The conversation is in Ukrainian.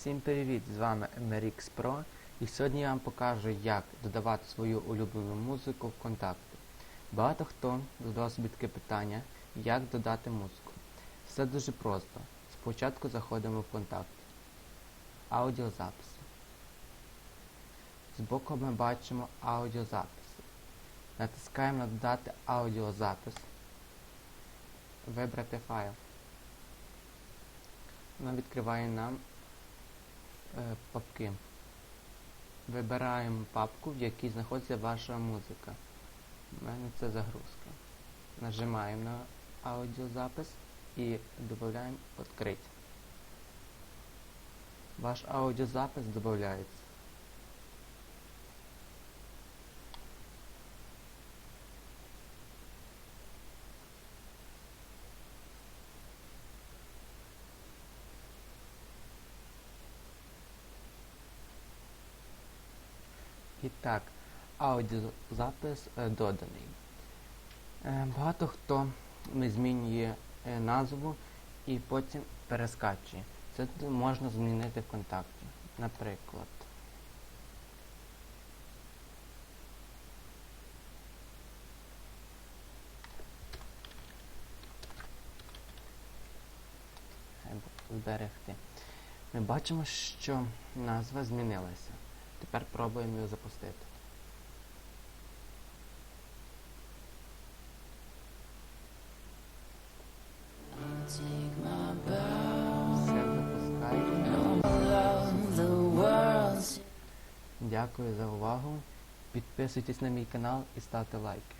Всім привіт! З вами MRX Pro і сьогодні я вам покажу, як додавати свою улюблену музику в контакти. Багато хто задавав собі таке питання, як додати музику. Все дуже просто. Спочатку заходимо в контакти. Аудіозаписи. Збоку ми бачимо аудіозаписи. Натискаємо на додати аудіозапис. Вибрати файл. Воно відкриває нам папки. Вибираємо папку, в якій знаходиться ваша музика. У мене це загрузка. Нажимаємо на аудіозапис і додаємо відкрити. Ваш аудіозапис додається. І так, аудіозапис е, доданий. Е, багато хто не змінює е, назву і потім перескачує. Це можна змінити в контакті. Наприклад. Зберегти. Ми бачимо, що назва змінилася. Тепер пробуємо його запустити. Все запускає. love the world. Дякую за увагу. Підписуйтесь на мій канал і ставте лайки.